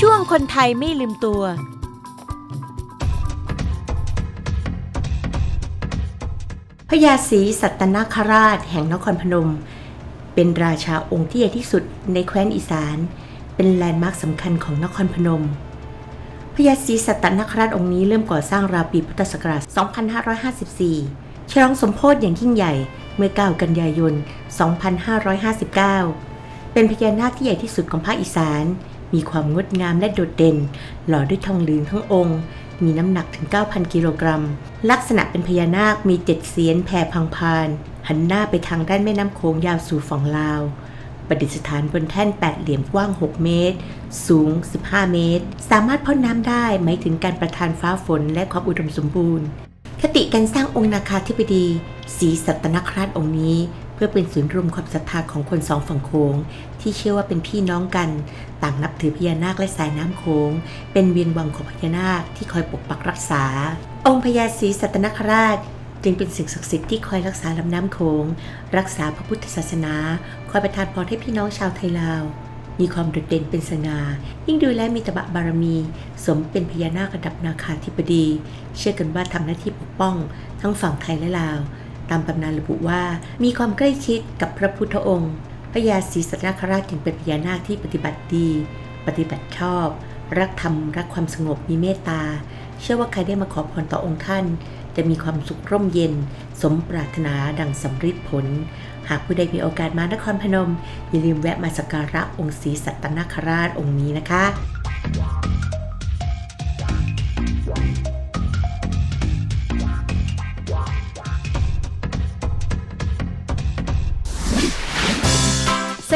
ช่วงคนไทยไม่ลืมตัวพญาศรีสัตนคราชแห่งนครพนม เป็นราชาองค์ที่ใหญ่ที่สุดในแคว้นอีสาน เป็นแลนด์มาร์คสำคัญของนครพนมพญาศรีสัตนคราชองค์นี้เริ่มก่อสร้างราวปีพุทธศักราช 2554 ฉลองสมโพธิอย่างยิ่งใหญ่เมื่อ 9 กันยายน 2559 เป็นพญานาคที่ใหญ่ที่สุดของภาคอีสาน มีความงดงามและโดดเด่น หล่อด้วยทองเหลืองทั้งองค์ มีน้ำหนักถึง 9,000 กิโลกรัม ลักษณะเป็นพญานาคมีเจ็ดเสียนแผ่พังพาน หันหน้าไปทางด้านแม่น้ำโขงยาวสู่ฝั่งลาว ประดิษฐานบนแท่นแปดเหลี่ยมกว้าง 6 เมตร สูง 15 เมตร สามารถพ่นน้ำได้หมายถึงการประทานฟ้าฝนและความอุดมสมบูรณ์คติการสร้างองค์นาคาธิบดีศรีสัตนคราชองค์นี้ เพื่อเป็นศูนย์รวมความศรัทธาของคนสองฝั่งโขงที่เชื่อว่าเป็นพี่น้องกัน ต่างนับถือพญานาคและสายน้ำโขงเป็นเวียนวังของพญานาคที่คอยปกปักรักษา องค์พญาศรีสัตนคราชจึงเป็นสิ่งศักดิ์สิทธิ์ที่คอยรักษาลำน้ำโขงรักษาพระพุทธศาสนา คอยประทานพรให้พี่น้องชาวไทยลาว มีความโดดเด่นเป็นสง่ายิ่งดูแลมีตบะบารมี สมเป็นพญานาคระดับนาคาธิบดี เชื่อกันว่าทำหน้าที่ปกป้อง ทั้งฝั่งไทยและลาว ตามตำนานระบุว่า มีความใกล้ชิดกับพระพุทธองค์พญาศรีสัตนคราชจึงเป็นพญานาคที่ปฏิบัติดี ปฏิบัติชอบ รักธรรม รักความสงบมีเมตตา เชื่อว่าใครได้มาขอพรต่อองค์ท่าน จะมีความสุขร่มเย็น สมปรารถนาดังสำฤทธิ์ผล หากผู้ใดมีโอกาสมานครพนม อย่าลืมแวะมาสักการะองค์ศรีสัตนคราชองค์นี้นะคะ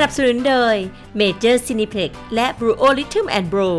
นับสนุนโดย Major Cineplex และ Bro Rhythm and Bro